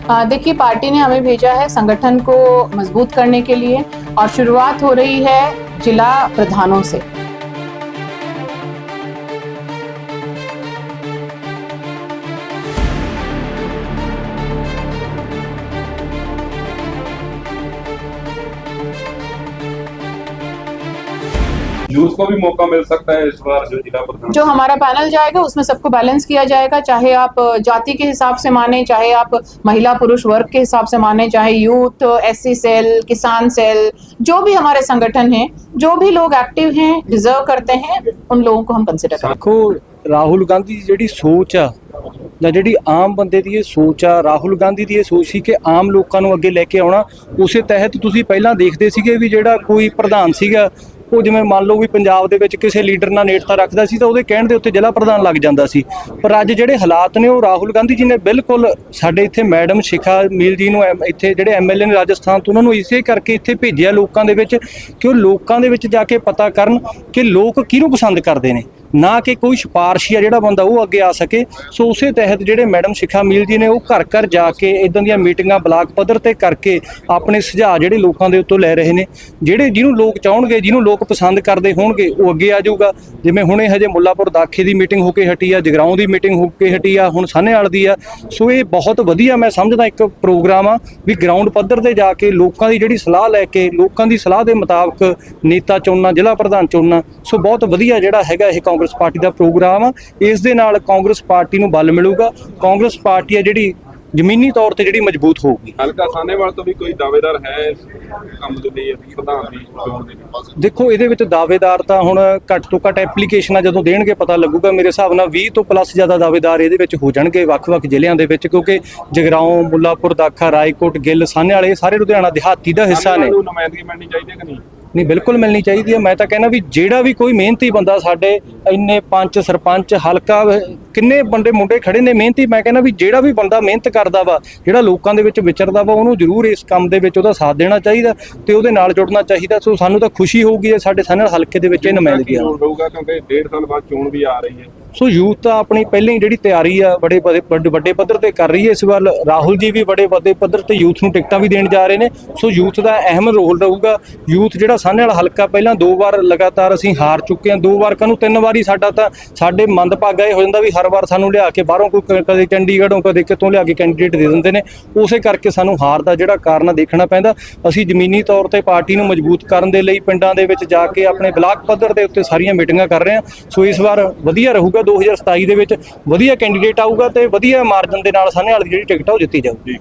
अ, देखिए पार्टी ने हमें भेजा है संगठन को मजबूत करने के लिए और शुरुआत हो रही है जिला प्रधानों से यूथ को भी मौका मिल सकता है इस बार जो जिला प्रधान जो हमारा पैनल जाएगा उसमें सबको बैलेंस किया जाएगा चाहे आप जाति के हिसाब से माने चाहे आप महिला पुरुष वर्ग के हिसाब से माने चाहे यूथ एससी सेल किसान सेल जो भी हमारे संगठन हैं जो भी लोग एक्टिव हैं डिजर्व करते हैं उन लोगों को हम कंसिडर करें ਦੇਖੋ ਰਾਹੁਲ ਗਾਂਧੀ ਦੀ ਜਿਹੜੀ ਸੋਚ ਆ ਜਾਂ ਜਿਹੜੀ ਆਮ ਬੰਦੇ ਦੀ ਇਹ ਸੋਚ ਆ ਰਾਹੁਲ ਗਾਂਧੀ ਦੀ ਇਹ ਸੋਚ ਸੀ ਕਿ ਆਮ ਲੋਕਾਂ ਨੂੰ ਅੱਗੇ ਲੈ ਕੇ ਆਉਣਾ ਉਸੇ ਤਹਿਤ ਤੁਸੀਂ ਪਹਿਲਾਂ ਦੇਖਦੇ ਸੀਗੇ ਵੀ ਜਿਹੜਾ ਕੋਈ ਪ੍ਰਧਾਨ ਸੀਗਾ ਉਹ ਜਿਵੇਂ ਮੰਨ ਲਓ ਵੀ ਪੰਜਾਬ ਦੇ ਵਿੱਚ ਕਿਸੇ ਲੀਡਰ ਨਾਲ ਨੇੜਤਾ ਰੱਖਦਾ ਸੀ ਤਾਂ ਉਹਦੇ ਕਹਿਣ ਦੇ ਉੱਤੇ ਜ਼ਿਲ੍ਹਾ ਪ੍ਰਧਾਨ ਲੱਗ ਜਾਂਦਾ ਸੀ। ਪਰ ਅੱਜ ਜਿਹੜੇ ਹਾਲਾਤ ਨੇ ਉਹ ਰਾਹੁਲ ਗਾਂਧੀ ਜੀ ਨੇ ਬਿਲਕੁਲ ਸਾਡੇ ਇੱਥੇ ਮੈਡਮ ਸ਼ਿਖਾ ਮੀਲ ਜੀ ਨੂੰ ਐਮ- ਇੱਥੇ ਜਿਹੜੇ ਐਮਐਲਏ ਨੇ ਰਾਜਸਥਾਨ ਤੋਂ ਉਹਨਾਂ ਨੂੰ ਇਸੇ ਕਰਕੇ ਇੱਥੇ ਭੇਜਿਆ ਲੋਕਾਂ ਦੇ ਵਿੱਚ ਕਿ ਉਹ ਲੋਕਾਂ ਦੇ ਵਿੱਚ ਜਾ ਕੇ ਪਤਾ ਕਰਨ ਕਿ ਲੋਕ ਕਿਹਨੂੰ ਪਸੰਦ ਕਰਦੇ ਨੇ। ਨਾ ਕਿ ਕੋਈ ਸਿਫਾਰਸ਼ੀ ਆ ਜਿਹੜਾ ਬੰਦਾ ਉਹ ਅੱਗੇ ਆ ਸਕੇ। ਸੋ ਉਸੇ ਤਹਿਤ ਜਿਹੜੇ ਮੈਡਮ ਸ਼ਿਖਾ ਮੀਲ ਜੀ ਨੇ, ਉਹ ਘਰ ਘਰ ਜਾ ਕੇ ਇਦਾਂ ਦੀਆਂ ਮੀਟਿੰਗਾਂ ਬਲਾਕ ਪੱਧਰ ਤੇ ਕਰਕੇ ਆਪਣੇ ਸੁਝਾਅ ਜਿਹੜੇ ਲੋਕਾਂ ਦੇ ਉੱਤੋਂ ਲੈ ਰਹੇ ਨੇ। ਜਿਹੜੇ ਜਿਹਨੂੰ ਲੋਕ ਚਾਹਣਗੇ, ਜਿਹਨੂੰ ਲੋਕ ਪਸੰਦ ਕਰਦੇ ਹੋਣਗੇ, ਉਹ ਅੱਗੇ ਆ ਜਾਊਗਾ। ਜਿਵੇਂ ਹੁਣੇ ਹਜੇ ਮੁੱਲਾਪੁਰ ਦਾਖੇ ਦੀ ਮੀਟਿੰਗ ਹੋ ਕੇ ਹਟੀ ਆ, ਜਗਰਾਉਂ ਦੀ ਮੀਟਿੰਗ ਹੋ ਕੇ ਹਟੀ ਆ, ਹੁਣ ਸਾਹਨੇਵਾਲ ਦੀ ਆ। ਸੋ ਇਹ ਬਹੁਤ ਵਧੀਆ ਮੈਂ ਸਮਝਦਾ ਇੱਕ ਪ੍ਰੋਗਰਾਮ ਆ ਵੀ ਗਰਾਊਂਡ ਪੱਧਰ ਤੇ ਜਾ ਕੇ ਲੋਕਾਂ ਦੀ ਜਿਹੜੀ ਸਲਾਹ ਲੈ ਕੇ, ਲੋਕਾਂ ਦੀ ਸਲਾਹ ਦੇ ਮੁਤਾਬਕ ਨੇਤਾ ਚੁਣਨਾ, ਜ਼ਿਲ੍ਹਾ ਪ੍ਰਧਾਨ ਚੁਣਨਾ, ਸੋ ਬਹੁਤ ਵਧੀਆ ਜਿਹੜਾ ਹੈਗਾ ਇਹ ਕਾਂਗਰਸ ਪਾਰਟੀ ਦਾ ਪ੍ਰੋਗਰਾਮ ਇਸ ਦੇ ਨਾਲ ਕਾਂਗਰਸ ਪਾਰਟੀ ਨੂੰ ਬਲ ਮਿਲੂਗਾ। ਕਾਂਗਰਸ ਪਾਰਟੀ ਆ ਜਿਹੜੀ ਜ਼ਮੀਨੀ ਤੌਰ ਤੇ ਜਿਹੜੀ ਮਜ਼ਬੂਤ ਹੋਊਗੀ। ਹਲਕਾ ਸਾਹਨੇਵਾਲ ਤੋਂ ਵੀ ਕੋਈ ਦਾਅਵੇਦਾਰ ਹੈ ਕੰਮ ਦੇ ਲਈ ਅਸੀਂ ਪ੍ਰਧਾਨ ਦੀ ਚੋਣ ਦੇ ਲਈ? ਦੇਖੋ ਇਹਦੇ ਵਿੱਚ ਦਾਅਵੇਦਾਰ ਤਾਂ ਹੁਣ ਘੱਟ ਤੋਂ ਘੱਟ ਐਪਲੀਕੇਸ਼ਨਾਂ ਜਦੋਂ ਦੇਣਗੇ ਪਤਾ ਲੱਗੂਗਾ। ਮੇਰੇ ਹਿਸਾਬ ਨਾਲ 20 ਤੋਂ ਪਲੱਸ ਜ਼ਿਆਦਾ ਦਾਅਵੇਦਾਰ ਇਹਦੇ ਵਿੱਚ ਹੋ ਜਾਣਗੇ ਵੱਖ-ਵੱਖ ਜ਼ਿਲ੍ਹਿਆਂ ਦੇ ਵਿੱਚ ਕਿਉਂਕਿ ਜਗਰਾਉਂ ਮੁੱਲਾਪੁਰ ਦਾਖਾ ਰਾਏਕੋਟ ਗਿੱਲ ਸਾਹਨੇਵਾਲ ਇਹ ਸਾਰੇ ਲੁਧਿਆਣਾ ਦਿਹਾਤੀ ਦਾ ਹਿੱਸਾ ਨੂੰ। ਨੁਮਾਇੰਦਗੀ ਮਿਲਣੀ ਚਾਹੀਦੀ ਹੈ ਕਿ ਨਹੀਂ? ਨਹੀਂ, ਬਿਲਕੁਲ ਮਿਲਣੀ ਚਾਹੀਦੀ ਹੈ। ਮੈਂ ਤਾਂ ਕਹਿੰਦਾ ਵੀ ਜਿਹੜਾ ਵੀ ਕੋਈ ਮਿਹਨਤੀ ਬੰਦਾ ਸਾਡੇ ਇੰਨੇ ਪੰਚ, ਸਰਪੰਚ, ਹਲਕਾ, ਕਿੰਨੇ ਬੰਦੇ ਮੁੰਡੇ ਖੜੇ ਨੇ ਮਿਹਨਤੀ, ਮੈਂ ਕਹਿੰਦਾ ਵੀ ਜਿਹੜਾ ਵੀ ਬੰਦਾ ਮਿਹਨਤ ਕਰਦਾ ਵਾ, ਜਿਹੜਾ ਲੋਕਾਂ ਦੇ ਵਿੱਚ ਵਿਚਰਦਾ ਵਾ, ਉਹਨੂੰ ਜ਼ਰੂਰ ਇਸ ਕੰਮ ਦੇ ਵਿੱਚ ਉਹਦਾ ਸਾਥ ਦੇਣਾ ਚਾਹੀਦਾ ਤੇ ਉਹਦੇ ਨਾਲ ਜੁੜਨਾ ਚਾਹੀਦਾ। ਸੋ ਸਾਨੂੰ ਤਾਂ ਖੁਸ਼ੀ ਹੋਊਗੀ ਜੇ ਸਾਡੇ ਸਾਹਮਣੇ ਹਲਕੇ ਦੇ ਵਿੱਚ ਇਹ ਨੁਮਾਇੰਦਗੀ ਆ। ਹੋਊਗਾ ਕਿਉਂਕਿ ਡੇਢ ਸਾਲ ਬਾਅਦ ਚੋਣ ਵੀ ਆ ਰਹੀ ਹੈ। ਸੋ ਯੂਥ ਤਾਂ ਆਪਣੀ ਪਹਿਲਾਂ ਹੀ ਜਿਹੜੀ ਤਿਆਰੀ ਆ ਬੜੇ ਵੱਡੇ- ਵੱਡੇ ਵੱਡੇ ਪੱਧਰ ਤੇ ਕਰ ਰਹੀ ਹੈ ਇਸ ਵਾਰ। ਰਾਹੁਲ ਜੀ ਵੀ ਬੜੇ ਵੱਡੇ ਪੱਧਰ ਤੇ ਯੂਥ ਨੂੰ ਟਿਕਟਾਂ ਵੀ ਦੇਣ ਜਾ ਰਹੇ ਨੇ। ਸੋ ਯੂਥ ਦਾ ਅਹਿਮ ਰੋਲ ਰਹੂਗਾ। ਯੂਥ ਜਿਹੜਾ ਸਾਹਮਣੇ ਵਾਲਾ ਹਲਕਾ, ਪਹਿਲਾਂ ਦੋ ਵਾਰ ਲਗਾਤਾਰ ਅਸੀਂ ਹਾਰ ਚੁੱਕੇ ਹਾਂ। ਦੋ ਵਾਰ ਕਾਹਨੂੰ? ਤਿੰਨ ਵਾਰੀ ਸਾਡਾ ਤਾਂ ਸਾਡੇ ਮੰਦਭਾਗਾ ਇਹ ਹੋ ਜਾਂਦਾ ਵੀ ਹਰ ਵਾਰ ਸਾਨੂੰ ਲਿਆ ਕੇ ਬਾਹਰੋਂ ਕੋਈ ਕਦੇ ਚੰਡੀਗੜ੍ਹੋਂ, ਕਦੇ ਕਿਤੋਂ ਲਿਆ ਕੇ ਕੈਂਡੀਡੇਟ ਦੇ ਦਿੰਦੇ ਨੇ। ਉਸੇ ਕਰਕੇ ਸਾਨੂੰ ਹਾਰ ਦਾ ਜਿਹੜਾ ਕਾਰਨ ਆ ਦੇਖਣਾ ਪੈਂਦਾ। ਅਸੀਂ ਜ਼ਮੀਨੀ ਤੌਰ ਤੇ ਪਾਰਟੀ ਨੂੰ ਮਜ਼ਬੂਤ ਕਰਨ ਦੇ ਲਈ ਪਿੰਡਾਂ ਦੇ ਵਿੱਚ ਜਾ ਕੇ ਆਪਣੇ ਬਲਾਕ ਪੱਧਰ ਦੇ ਉੱਤੇ ਸਾਰੀਆਂ ਮੀਟਿੰਗਾਂ ਕਰ ਰਹੇ ਹਾਂ। ਸੋ ਇਸ ਵਾਰ ਵਧੀਆ ਰਹੂਗਾ। 2027 ਦੇ ਵਿੱਚ ਵਧੀਆ ਕੈਂਡੀਡੇਟ ਆਊਗਾ ਤੇ ਵਧੀਆ ਮਾਰਜਨ ਦੇ ਨਾਲ ਸਾਹਮਣੇ ਵਾਲੀ ਜਿਹੜੀ ਟਿਕਟ ਆ ਉਹ ਜਿੱਤੀ ਜਾਊਗੀ।